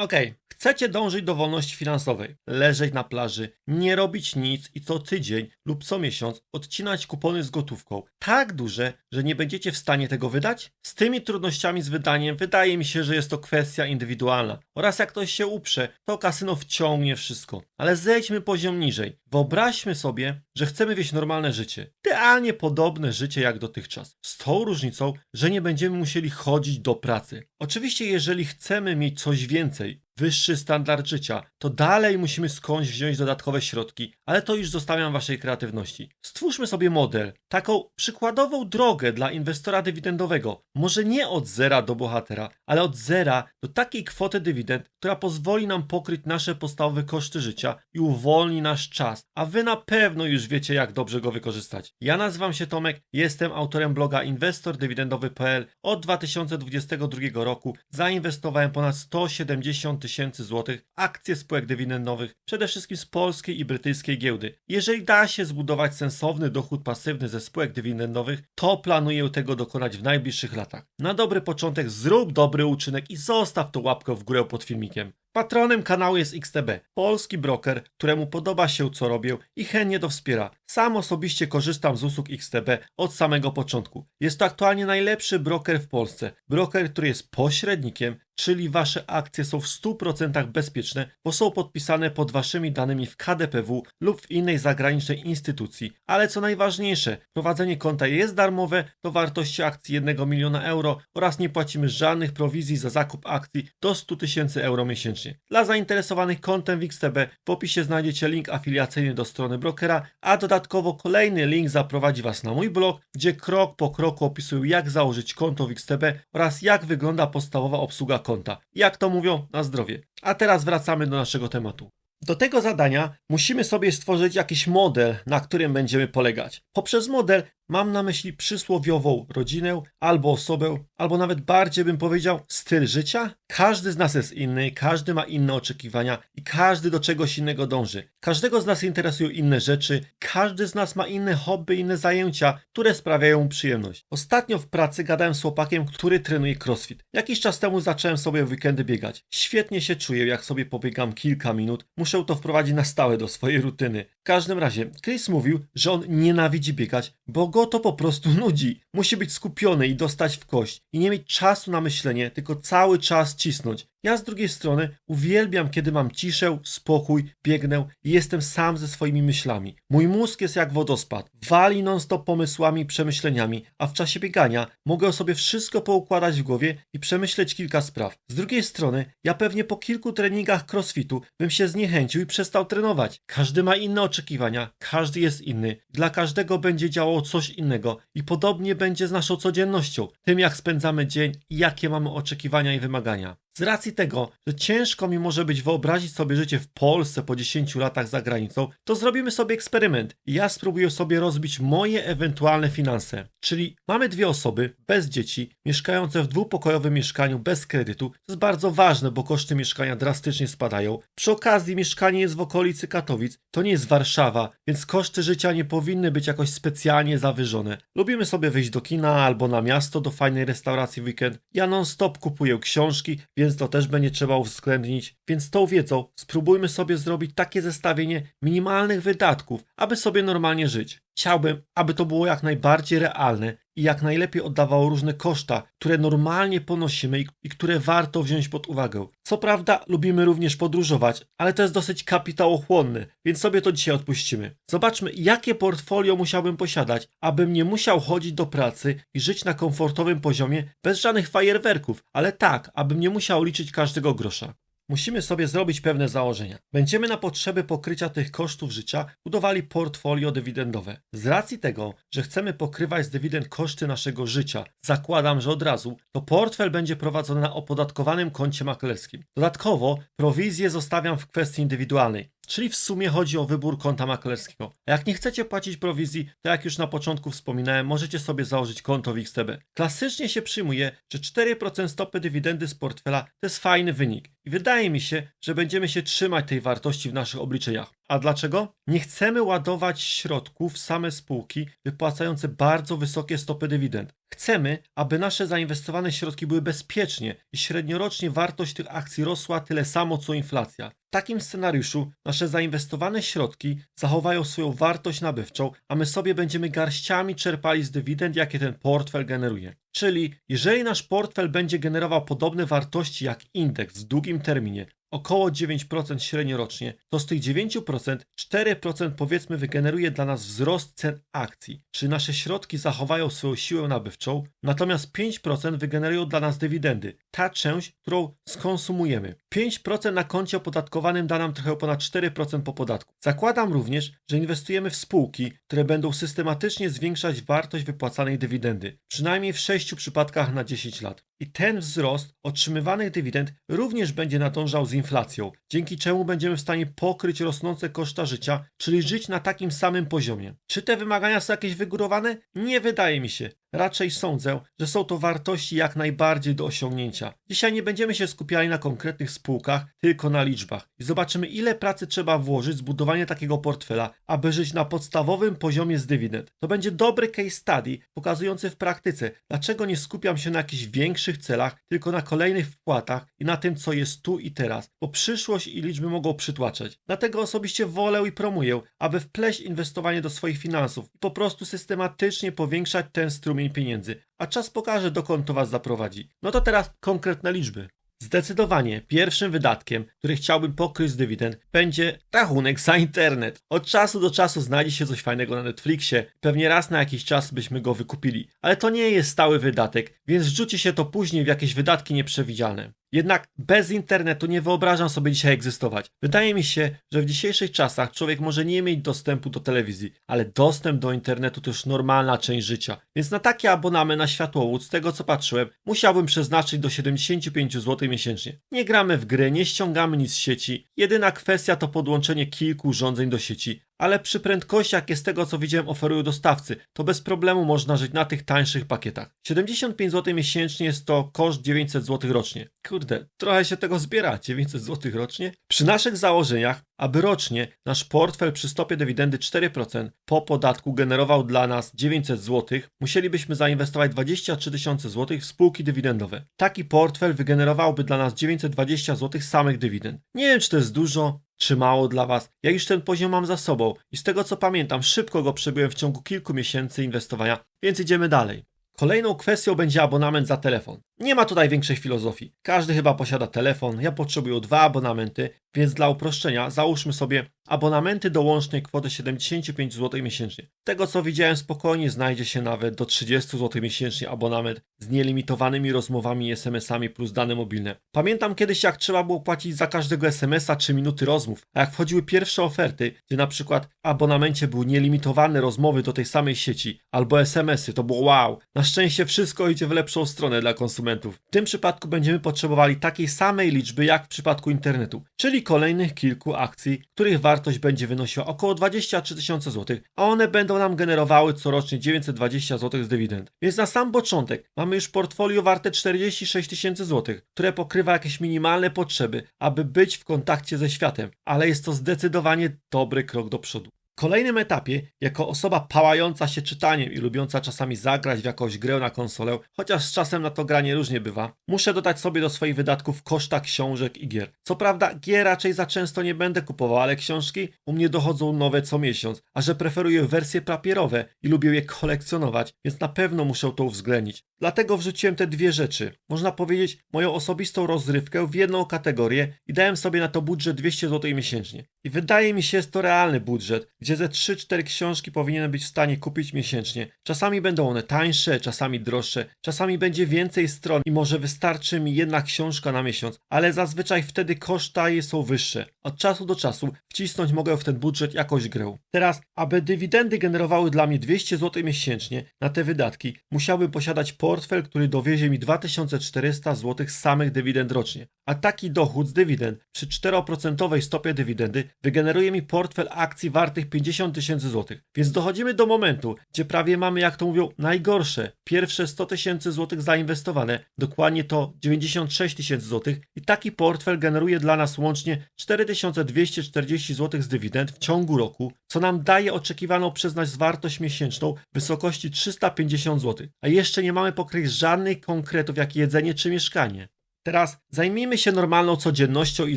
Okay, chcecie dążyć do wolności finansowej, leżeć na plaży, nie robić nic i co tydzień lub co miesiąc odcinać kupony z gotówką. Tak duże, że nie będziecie w stanie tego wydać? Z tymi trudnościami z wydaniem wydaje mi się, że jest to kwestia indywidualna. Oraz jak ktoś się uprze, to kasyno wciągnie wszystko. Ale zejdźmy poziom niżej. Wyobraźmy sobie, że chcemy wieść normalne życie. Idealnie podobne życie jak dotychczas. Z tą różnicą, że nie będziemy musieli chodzić do pracy. Oczywiście, jeżeli chcemy mieć coś więcej, wyższy standard życia, to dalej musimy skądś wziąć dodatkowe środki, ale to już zostawiam waszej kreatywności. Stwórzmy sobie model, taką przykładową drogę dla inwestora dywidendowego. Może nie od zera do bohatera, ale od zera do takiej kwoty dywidend, która pozwoli nam pokryć nasze podstawowe koszty życia i uwolni nasz czas. A wy na pewno już wiecie, jak dobrze go wykorzystać. Ja nazywam się Tomek, jestem autorem bloga inwestordywidendowy.pl. Od 2022 roku zainwestowałem ponad 170 tysięcy złotych w akcje spółek dywidendowych, przede wszystkim z polskiej i brytyjskiej giełdy. Jeżeli da się zbudować sensowny dochód pasywny ze spółek dywidendowych, to planuję tego dokonać w najbliższych latach. Na dobry początek zrób dobry uczynek i zostaw tą łapkę w górę pod filmikiem. Patronem kanału jest XTB, polski broker, któremu podoba się co robię i chętnie to wspiera. Sam osobiście korzystam z usług XTB od samego początku. Jest to aktualnie najlepszy broker w Polsce. Broker, który jest pośrednikiem, czyli wasze akcje są w 100% bezpieczne, bo są podpisane pod waszymi danymi w KDPW lub w innej zagranicznej instytucji. Ale co najważniejsze, prowadzenie konta jest darmowe do wartości akcji 1 miliona euro oraz nie płacimy żadnych prowizji za zakup akcji do 100 tysięcy euro miesięcznie. Dla zainteresowanych kontem w XTB w opisie znajdziecie link afiliacyjny do strony brokera, a dodatkowo kolejny link zaprowadzi was na mój blog, gdzie krok po kroku opisuję jak założyć konto w XTB oraz jak wygląda podstawowa obsługa konta. Jak to mówią, na zdrowie. A teraz wracamy do naszego tematu. Do tego zadania musimy sobie stworzyć jakiś model, na którym będziemy polegać. Poprzez model mam na myśli przysłowiową rodzinę, albo osobę, albo nawet bardziej bym powiedział styl życia. Każdy z nas jest inny, każdy ma inne oczekiwania i każdy do czegoś innego dąży. Każdego z nas interesują inne rzeczy, każdy z nas ma inne hobby, inne zajęcia, które sprawiają mu przyjemność. Ostatnio w pracy gadałem z chłopakiem, który trenuje crossfit. Jakiś czas temu zacząłem sobie w weekendy biegać. Świetnie się czuję, jak sobie pobiegam kilka minut. Muszę to wprowadzić na stałe do swojej rutyny. W każdym razie, Chris mówił, że on nienawidzi biegać, bo go to po prostu nudzi. Musi być skupiony i dostać w kość i nie mieć czasu na myślenie, tylko cały czas cisnąć. Ja z drugiej strony uwielbiam, kiedy mam ciszę, spokój, biegnę i jestem sam ze swoimi myślami. Mój mózg jest jak wodospad, wali non-stop pomysłami przemyśleniami, a w czasie biegania mogę sobie wszystko poukładać w głowie i przemyśleć kilka spraw. Z drugiej strony, ja pewnie po kilku treningach crossfitu bym się zniechęcił i przestał trenować. Każdy ma inne oczekiwania, każdy jest inny, dla każdego będzie działało coś innego i podobnie będzie z naszą codziennością, tym jak spędzamy dzień i jakie mamy oczekiwania i wymagania. Z racji tego, że ciężko mi może być wyobrazić sobie życie w Polsce po 10 latach za granicą, to zrobimy sobie eksperyment ja spróbuję sobie rozbić moje ewentualne finanse. Czyli mamy dwie osoby, bez dzieci, mieszkające w dwupokojowym mieszkaniu bez kredytu. To jest bardzo ważne, bo koszty mieszkania drastycznie spadają. Przy okazji mieszkanie jest w okolicy Katowic, to nie jest Warszawa, więc koszty życia nie powinny być jakoś specjalnie zawyżone. Lubimy sobie wyjść do kina albo na miasto do fajnej restauracji weekend. Ja non stop kupuję książki, więc to też będzie trzeba uwzględnić. Więc tą wiedzą spróbujmy sobie zrobić takie zestawienie minimalnych wydatków, aby sobie normalnie żyć. Chciałbym, aby to było jak najbardziej realne i jak najlepiej oddawało różne koszta, które normalnie ponosimy i, które warto wziąć pod uwagę. Co prawda, lubimy również podróżować, ale to jest dosyć kapitałochłonne, więc sobie to dzisiaj odpuścimy. Zobaczmy, jakie portfolio musiałbym posiadać, abym nie musiał chodzić do pracy i żyć na komfortowym poziomie bez żadnych fajerwerków, ale tak, abym nie musiał liczyć każdego grosza. Musimy sobie zrobić pewne założenia. Będziemy na potrzeby pokrycia tych kosztów życia budowali portfolio dywidendowe. Z racji tego, że chcemy pokrywać z dywidend koszty naszego życia, zakładam, że od razu, to portfel będzie prowadzony na opodatkowanym koncie maklerskim. Dodatkowo prowizję zostawiam w kwestii indywidualnej. Czyli w sumie chodzi o wybór konta maklerskiego. A jak nie chcecie płacić prowizji, to jak już na początku wspominałem, możecie sobie założyć konto w XTB. Klasycznie się przyjmuje, że 4% stopy dywidendy z portfela to jest fajny wynik. I wydaje mi się, że będziemy się trzymać tej wartości w naszych obliczeniach. A dlaczego? Nie chcemy ładować środków w same spółki wypłacające bardzo wysokie stopy dywidend. Chcemy, aby nasze zainwestowane środki były bezpiecznie i średniorocznie wartość tych akcji rosła tyle samo co inflacja. W takim scenariuszu nasze zainwestowane środki zachowają swoją wartość nabywczą, a my sobie będziemy garściami czerpali z dywidend, jakie ten portfel generuje. Czyli jeżeli nasz portfel będzie generował podobne wartości jak indeks w długim terminie, około 9% średnio rocznie, to z tych 9% 4% powiedzmy wygeneruje dla nas wzrost cen akcji, czy nasze środki zachowają swoją siłę nabywczą, natomiast 5% wygenerują dla nas dywidendy, ta część, którą skonsumujemy. 5% na koncie opodatkowanym da nam trochę ponad 4% po podatku. Zakładam również, że inwestujemy w spółki, które będą systematycznie zwiększać wartość wypłacanej dywidendy, przynajmniej w 6 przypadkach na 10 lat. I ten wzrost otrzymywanych dywidend również będzie nadążał z inflacją, dzięki czemu będziemy w stanie pokryć rosnące koszta życia, czyli żyć na takim samym poziomie. Czy te wymagania są jakieś wygórowane? Nie wydaje mi się. Raczej sądzę, że są to wartości jak najbardziej do osiągnięcia. Dzisiaj nie będziemy się skupiali na konkretnych spółkach, tylko na liczbach i zobaczymy, ile pracy trzeba włożyć w zbudowanie takiego portfela, aby żyć na podstawowym poziomie z dywidend. To będzie dobry case study pokazujący w praktyce, dlaczego nie skupiam się na jakichś większych celach, tylko na kolejnych wpłatach i na tym, co jest tu i teraz, bo przyszłość i liczby mogą przytłaczać. Dlatego osobiście wolę i promuję, aby wpleść inwestowanie do swoich finansów i po prostu systematycznie powiększać ten strumień pieniędzy, a czas pokaże, dokąd to Was zaprowadzi. No to teraz konkretne liczby. Zdecydowanie pierwszym wydatkiem, który chciałbym pokryć z dywidend, będzie rachunek za internet. Od czasu do czasu znajdzie się coś fajnego na Netflixie, pewnie raz na jakiś czas byśmy go wykupili, ale to nie jest stały wydatek, więc rzuci się to później w jakieś wydatki nieprzewidziane. Jednak bez internetu nie wyobrażam sobie dzisiaj egzystować. Wydaje mi się, że w dzisiejszych czasach człowiek może nie mieć dostępu do telewizji, ale dostęp do internetu to już normalna część życia. Więc na taki abonament na światłowód, z tego co patrzyłem, musiałbym przeznaczyć do 75 zł miesięcznie. Nie gramy w gry, nie ściągamy nic z sieci. Jedyna kwestia to podłączenie kilku urządzeń do sieci. Ale przy prędkości, jakie z tego co widziałem oferują dostawcy, to bez problemu można żyć na tych tańszych pakietach. 75 zł miesięcznie jest to koszt 900 zł rocznie. Kurde, trochę się tego zbiera, 900 zł rocznie? Przy naszych założeniach, aby rocznie nasz portfel przy stopie dywidendy 4% po podatku generował dla nas 900 zł, musielibyśmy zainwestować 23 tysiące zł w spółki dywidendowe. Taki portfel wygenerowałby dla nas 920 zł samych dywidend. Nie wiem, czy to jest dużo, czy mało dla Was. Ja już ten poziom mam za sobą i z tego co pamiętam, szybko go przebyłem w ciągu kilku miesięcy inwestowania, więc idziemy dalej. Kolejną kwestią będzie abonament za telefon. Nie ma tutaj większej filozofii. Każdy chyba posiada telefon, ja potrzebuję dwa abonamenty, więc dla uproszczenia załóżmy sobie abonamenty do łącznej kwoty 75 zł miesięcznie. Tego co widziałem spokojnie znajdzie się nawet do 30 zł miesięcznie abonament z nielimitowanymi rozmowami i SMS-ami plus dane mobilne. Pamiętam kiedyś jak trzeba było płacić za każdego SMS-a 3 minuty rozmów, a jak wchodziły pierwsze oferty, gdzie na przykład w abonamencie były nielimitowane rozmowy do tej samej sieci albo SMS-y, to było wow. Na szczęście wszystko idzie w lepszą stronę dla W tym przypadku będziemy potrzebowali takiej samej liczby jak w przypadku internetu, czyli kolejnych kilku akcji, których wartość będzie wynosiła około 23 tysiące złotych, a one będą nam generowały corocznie 920 zł z dywidend. Więc na sam początek mamy już portfolio warte 46 tysięcy złotych, które pokrywa jakieś minimalne potrzeby, aby być w kontakcie ze światem, ale jest to zdecydowanie dobry krok do przodu. Kolejnym etapie, jako osoba pałająca się czytaniem i lubiąca czasami zagrać w jakąś grę na konsolę, chociaż z czasem na to granie różnie bywa, muszę dodać sobie do swoich wydatków koszta książek i gier. Co prawda, gier raczej za często nie będę kupował, ale książki u mnie dochodzą nowe co miesiąc, a że preferuję wersje papierowe i lubię je kolekcjonować, więc na pewno muszę to uwzględnić. Dlatego wrzuciłem te dwie rzeczy. Można powiedzieć moją osobistą rozrywkę w jedną kategorię i dałem sobie na to budżet 200 zł miesięcznie. I wydaje mi się, jest to realny budżet, gdzie ze 3-4 książki powinienem być w stanie kupić miesięcznie. Czasami będą one tańsze, czasami droższe, czasami będzie więcej stron i może wystarczy mi jedna książka na miesiąc, ale zazwyczaj wtedy koszta jej są wyższe. Od czasu do czasu wcisnąć mogę w ten budżet jakąś grę. Teraz, aby dywidendy generowały dla mnie 200 zł miesięcznie na te wydatki, musiałbym posiadać portfel, który dowiezie mi 2400 zł z samych dywidend rocznie. A taki dochód z dywidend przy 4% stopie dywidendy wygeneruje mi portfel akcji wartych 50 tysięcy złotych. Więc dochodzimy do momentu, gdzie prawie mamy, jak to mówią, najgorsze. Pierwsze 100 tysięcy złotych zainwestowane, dokładnie to 96 tysięcy złotych i taki portfel generuje dla nas łącznie 4240 zł z dywidend w ciągu roku, co nam daje oczekiwaną przez nas wartość miesięczną w wysokości 350 zł. A jeszcze nie mamy pokryć żadnych konkretów jak jedzenie czy mieszkanie. Teraz zajmijmy się normalną codziennością i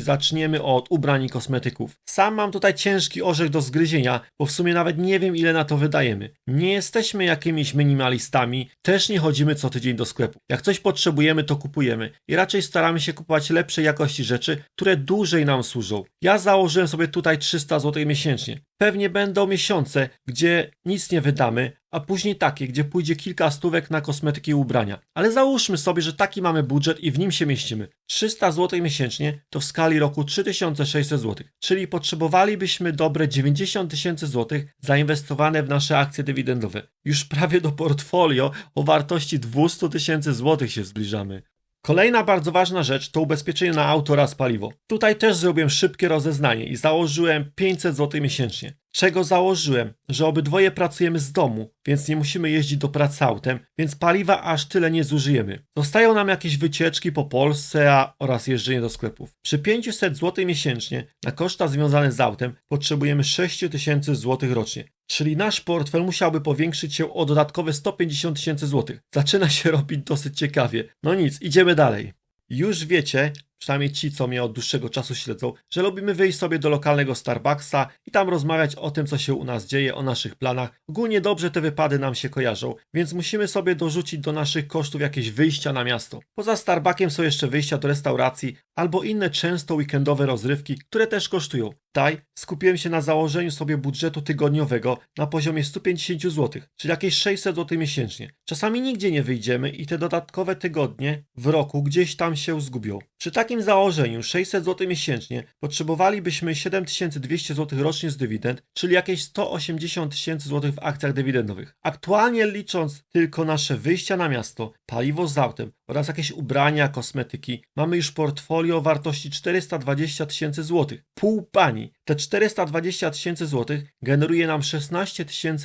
zaczniemy od ubrań i kosmetyków. Sam mam tutaj ciężki orzech do zgryzienia, bo w sumie nawet nie wiem ile na to wydajemy. Nie jesteśmy jakimiś minimalistami, też nie chodzimy co tydzień do sklepu. Jak coś potrzebujemy, to kupujemy i raczej staramy się kupować lepszej jakości rzeczy, które dłużej nam służą. Ja założyłem sobie tutaj 300 zł miesięcznie. Pewnie będą miesiące, gdzie nic nie wydamy, a później takie, gdzie pójdzie kilka stówek na kosmetyki i ubrania. Ale załóżmy sobie, że taki mamy budżet i w nim się mieścimy. 300 zł miesięcznie to w skali roku 3600 zł, czyli potrzebowalibyśmy dobre 90 tysięcy złotych zainwestowane w nasze akcje dywidendowe. Już prawie do portfolio o wartości 200 tysięcy złotych się zbliżamy. Kolejna bardzo ważna rzecz to ubezpieczenie na auto oraz paliwo. Tutaj też zrobiłem szybkie rozeznanie i założyłem 500 zł miesięcznie. Czego założyłem? Że obydwoje pracujemy z domu, więc nie musimy jeździć do pracy autem, więc paliwa aż tyle nie zużyjemy. Zostają nam jakieś wycieczki po Polsce a, oraz jeżdżenie do sklepów. Przy 500 zł miesięcznie na koszta związane z autem potrzebujemy 6000 zł rocznie. Czyli nasz portfel musiałby powiększyć się o dodatkowe 150 tysięcy złotych. Zaczyna się robić dosyć ciekawie. No nic, idziemy dalej. Już wiecie, przynajmniej ci, co mnie od dłuższego czasu śledzą, że lubimy wyjść sobie do lokalnego Starbucksa i tam rozmawiać o tym, co się u nas dzieje, o naszych planach. Ogólnie dobrze te wypady nam się kojarzą, więc musimy sobie dorzucić do naszych kosztów jakieś wyjścia na miasto. Poza Starbuckiem są jeszcze wyjścia do restauracji albo inne często weekendowe rozrywki, które też kosztują. Tutaj skupiłem się na założeniu sobie budżetu tygodniowego na poziomie 150 zł, czyli jakieś 600 zł miesięcznie. Czasami nigdzie nie wyjdziemy i te dodatkowe tygodnie w roku gdzieś tam się zgubią. Przy takim założeniu 600 zł miesięcznie potrzebowalibyśmy 7200 zł rocznie z dywidend, czyli jakieś 180 tysięcy złotych w akcjach dywidendowych. Aktualnie licząc tylko nasze wyjścia na miasto, paliwo z autem oraz jakieś ubrania, kosmetyki, mamy już portfolio wartości 420 tysięcy złotych. Pół pani. Te 420 tysięcy złotych generuje nam 16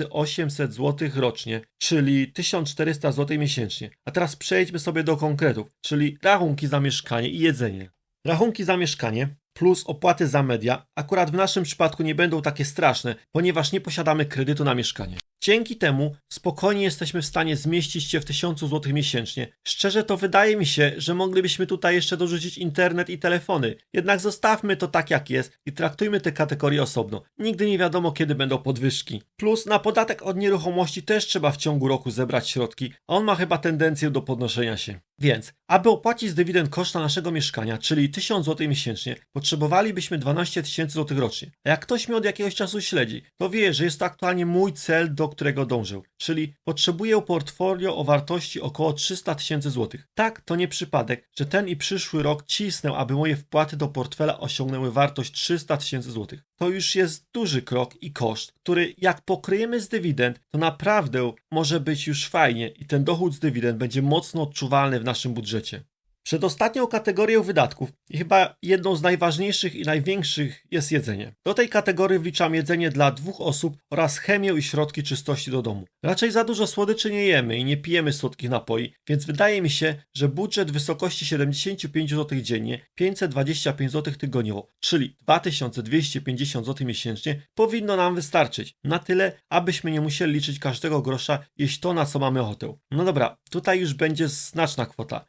800 złotych rocznie, czyli 1400 zł miesięcznie. A teraz przejdźmy sobie do konkretów, czyli rachunki za mieszkanie i jedzenie. Rachunki za mieszkanie plus opłaty za media akurat w naszym przypadku nie będą takie straszne, ponieważ nie posiadamy kredytu na mieszkanie. Dzięki temu spokojnie jesteśmy w stanie zmieścić się w 1000 zł miesięcznie. Szczerze to wydaje mi się, że moglibyśmy tutaj jeszcze dorzucić internet i telefony. Jednak zostawmy to tak jak jest i traktujmy te kategorie osobno. Nigdy nie wiadomo kiedy będą podwyżki. Plus na podatek od nieruchomości też trzeba w ciągu roku zebrać środki, a on ma chyba tendencję do podnoszenia się. Więc, aby opłacić z dywidend koszta naszego mieszkania, czyli 1000 zł miesięcznie, potrzebowalibyśmy 12 tysięcy zł rocznie. A jak ktoś mnie od jakiegoś czasu śledzi, to wie, że jest to aktualnie mój cel, do którego dążę. Czyli potrzebuję portfolio o wartości około 300 tysięcy złotych. Tak, to nie przypadek, że ten i przyszły rok cisnę, aby moje wpłaty do portfela osiągnęły wartość 300 tysięcy złotych. To już jest duży krok i koszt, który jak pokryjemy z dywidend, to naprawdę może być już fajnie i ten dochód z dywidend będzie mocno odczuwalny w naszym budżecie. Przedostatnią kategorią wydatków i chyba jedną z najważniejszych i największych jest jedzenie. Do tej kategorii wliczam jedzenie dla dwóch osób oraz chemię i środki czystości do domu. Raczej za dużo słodyczy nie jemy i nie pijemy słodkich napoi, więc wydaje mi się, że budżet w wysokości 75 zł dziennie, 525 zł tygodniowo, czyli 2250 zł miesięcznie powinno nam wystarczyć. Na tyle, abyśmy nie musieli liczyć każdego grosza, jeść to na co mamy ochotę. No dobra, tutaj już będzie znaczna kwota.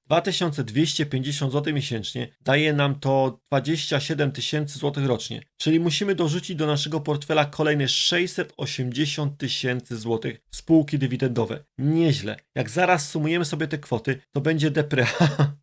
2250 zł miesięcznie daje nam to 27 tysięcy złotych rocznie, czyli musimy dorzucić do naszego portfela kolejne 680 tysięcy złotych spółki dywidendowe. Nieźle. Jak zaraz sumujemy sobie te kwoty, to będzie depre.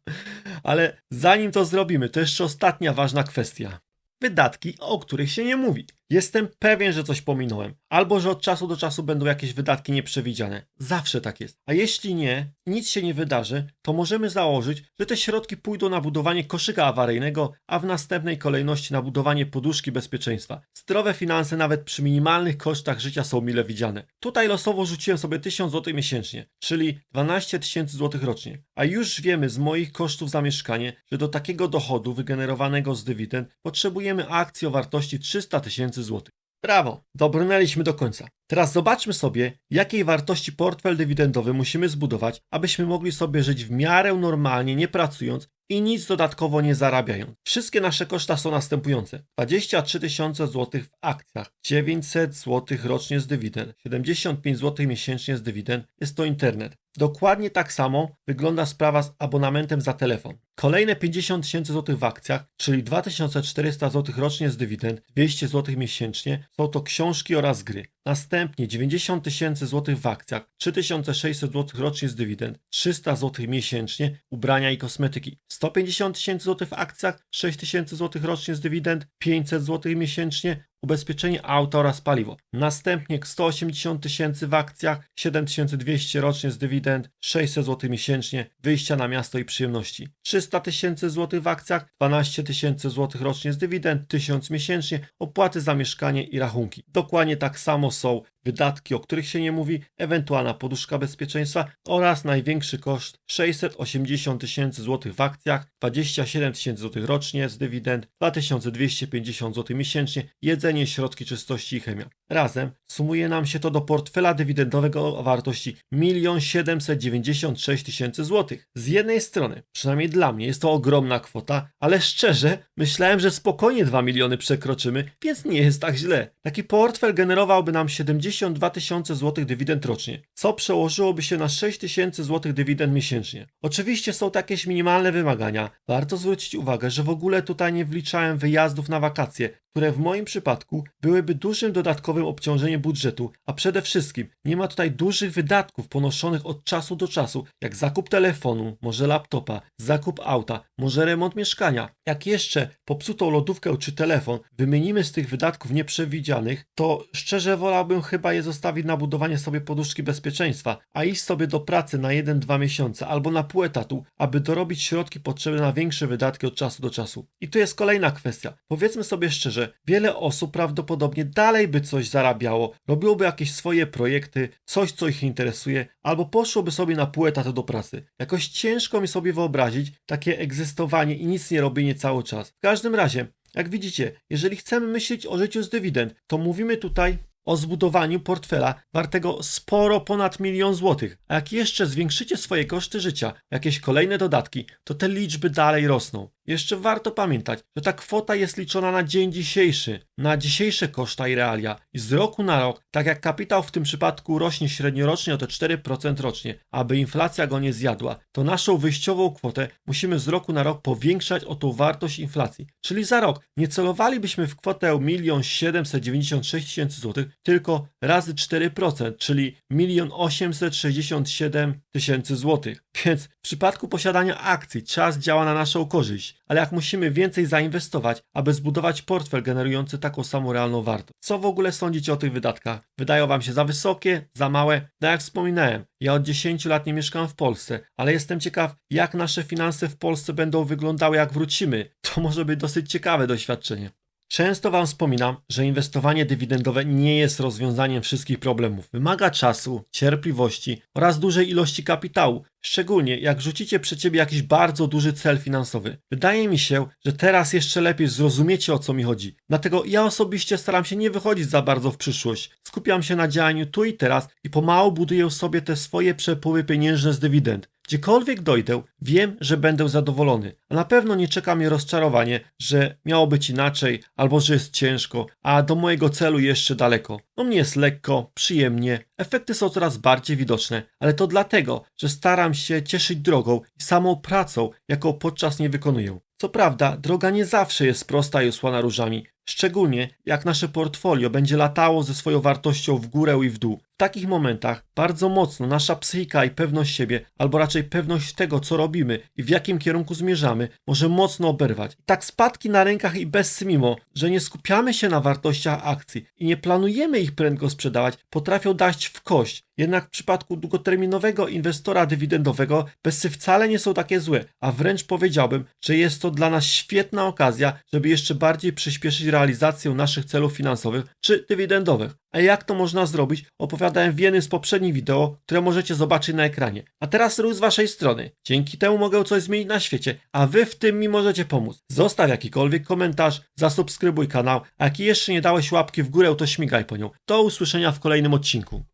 Ale zanim to zrobimy, to jeszcze ostatnia ważna kwestia. Wydatki, o których się nie mówi. Jestem pewien, że coś pominąłem, albo że od czasu do czasu będą jakieś wydatki nieprzewidziane. Zawsze tak jest. A jeśli nie, nic się nie wydarzy, to możemy założyć, że te środki pójdą na budowanie koszyka awaryjnego, a w następnej kolejności na budowanie poduszki bezpieczeństwa. Zdrowe finanse nawet przy minimalnych kosztach życia są mile widziane. Tutaj losowo rzuciłem sobie 1000 zł miesięcznie, czyli 12 tysięcy złotych rocznie. A już wiemy z moich kosztów za mieszkanie, że do takiego dochodu wygenerowanego z dywidend potrzebujemy akcji o wartości 300 tysięcy złotych. Brawo, dobrnęliśmy do końca. Teraz zobaczmy sobie, jakiej wartości portfel dywidendowy musimy zbudować, abyśmy mogli sobie żyć w miarę normalnie, nie pracując i nic dodatkowo nie zarabiając. Wszystkie nasze koszta są następujące. 23 tysiące złotych w akcjach, 900 złotych rocznie z dywidend, 75 złotych miesięcznie z dywidend. Jest to internet. Dokładnie tak samo wygląda sprawa z abonamentem za telefon. Kolejne 50 tysięcy złotych w akcjach, czyli 2400 złotych rocznie z dywidend, 200 złotych miesięcznie, są to książki oraz gry. Następnie 90 tysięcy złotych w akcjach, 3600 złotych rocznie z dywidend, 300 złotych miesięcznie, ubrania i kosmetyki. 150 tysięcy złotych w akcjach, 6000 złotych rocznie z dywidend, 500 złotych miesięcznie, ubezpieczenie auta oraz paliwo. Następnie 180 tysięcy w akcjach, 7200 rocznie z dywidend, 600 zł miesięcznie, wyjścia na miasto i przyjemności. 300 tysięcy złotych w akcjach, 12 tysięcy złotych rocznie z dywidend, 1000 miesięcznie, opłaty za mieszkanie i rachunki. Dokładnie tak samo są wydatki, o których się nie mówi, ewentualna poduszka bezpieczeństwa oraz największy koszt 680 tysięcy złotych w akcjach, 27 tysięcy złotych rocznie z dywidend, 2250 zł miesięcznie, jedzenie, środki czystości i chemia. Razem sumuje nam się to do portfela dywidendowego o wartości 1 796 tysięcy złotych. Z jednej strony, przynajmniej dla mnie, jest to ogromna kwota, ale szczerze myślałem, że spokojnie 2 miliony przekroczymy, więc nie jest tak źle. Taki portfel generowałby nam 70 52 zł dywidend rocznie, co przełożyłoby się na 6000 zł dywidend miesięcznie. Oczywiście są to jakieś minimalne wymagania. Warto zwrócić uwagę, że w ogóle tutaj nie wliczałem wyjazdów na wakacje, które w moim przypadku byłyby dużym dodatkowym obciążeniem budżetu, a przede wszystkim nie ma tutaj dużych wydatków ponoszonych od czasu do czasu, jak zakup telefonu, może laptopa, zakup auta, może remont mieszkania. Jak jeszcze popsutą lodówkę czy telefon wymienimy z tych wydatków nieprzewidzianych, to szczerze wolałbym chyba je zostawić na budowanie sobie poduszki bezpieczeństwa, a iść sobie do pracy na 1-2 miesiące albo na pół etatu, aby dorobić środki potrzebne na większe wydatki od czasu do czasu. I tu jest kolejna kwestia. Powiedzmy sobie szczerze, wiele osób prawdopodobnie dalej by coś zarabiało, robiłoby jakieś swoje projekty, coś co ich interesuje, albo poszłoby sobie na pół etatu do pracy. Jakoś ciężko mi sobie wyobrazić takie egzystowanie i nic nie robienie cały czas. W każdym razie, jak widzicie, jeżeli chcemy myśleć o życiu z dywidend, to mówimy tutaj o zbudowaniu portfela wartego sporo ponad milion złotych. A jak jeszcze zwiększycie swoje koszty życia, jakieś kolejne dodatki, to te liczby dalej rosną. Jeszcze warto pamiętać, że ta kwota jest liczona na dzień dzisiejszy, na dzisiejsze koszta i realia i z roku na rok, tak jak kapitał w tym przypadku rośnie średniorocznie o te 4% rocznie, aby inflacja go nie zjadła, to naszą wyjściową kwotę musimy z roku na rok powiększać o tą wartość inflacji. Czyli za rok nie celowalibyśmy w kwotę 1 796 tysięcy złotych, tylko razy 4%, czyli 1 867 tysięcy złotych. Więc w przypadku posiadania akcji czas działa na naszą korzyść, ale jak musimy więcej zainwestować, aby zbudować portfel generujący taką samą realną wartość. Co w ogóle sądzicie o tych wydatkach? Wydają wam się za wysokie, za małe? No jak wspominałem, ja od 10 lat nie mieszkam w Polsce, ale jestem ciekaw, jak nasze finanse w Polsce będą wyglądały, jak wrócimy. To może być dosyć ciekawe doświadczenie. Często Wam wspominam, że inwestowanie dywidendowe nie jest rozwiązaniem wszystkich problemów. Wymaga czasu, cierpliwości oraz dużej ilości kapitału, szczególnie jak rzucicie przed Ciebie jakiś bardzo duży cel finansowy. Wydaje mi się, że teraz jeszcze lepiej zrozumiecie o co mi chodzi. Dlatego ja osobiście staram się nie wychodzić za bardzo w przyszłość. Skupiam się na działaniu tu i teraz i pomału buduję sobie te swoje przepływy pieniężne z dywidend. Gdziekolwiek dojdę, wiem, że będę zadowolony, a na pewno nie czeka mnie rozczarowanie, że miało być inaczej, albo że jest ciężko, a do mojego celu jeszcze daleko. No mnie jest lekko, przyjemnie, efekty są coraz bardziej widoczne, ale to dlatego, że staram się cieszyć drogą i samą pracą, jaką podczas niej wykonuję. Co prawda, droga nie zawsze jest prosta i usłana różami, szczególnie jak nasze portfolio będzie latało ze swoją wartością w górę i w dół. Takich momentach bardzo mocno nasza psychika i pewność siebie, albo raczej pewność tego, co robimy i w jakim kierunku zmierzamy, może mocno oberwać. Tak spadki na rękach i bez mimo, że nie skupiamy się na wartościach akcji i nie planujemy ich prędko sprzedawać, potrafią dać w kość. Jednak w przypadku długoterminowego inwestora dywidendowego bezsy wcale nie są takie złe, a wręcz powiedziałbym, że jest to dla nas świetna okazja, żeby jeszcze bardziej przyspieszyć realizację naszych celów finansowych czy dywidendowych. A jak to można zrobić, opowiadałem w jednym z poprzednich wideo, które możecie zobaczyć na ekranie. A teraz ruch z waszej strony. Dzięki temu mogę coś zmienić na świecie, a wy w tym mi możecie pomóc. Zostaw jakikolwiek komentarz, zasubskrybuj kanał, a jak jeszcze nie dałeś łapki w górę, to śmigaj po nią. Do usłyszenia w kolejnym odcinku.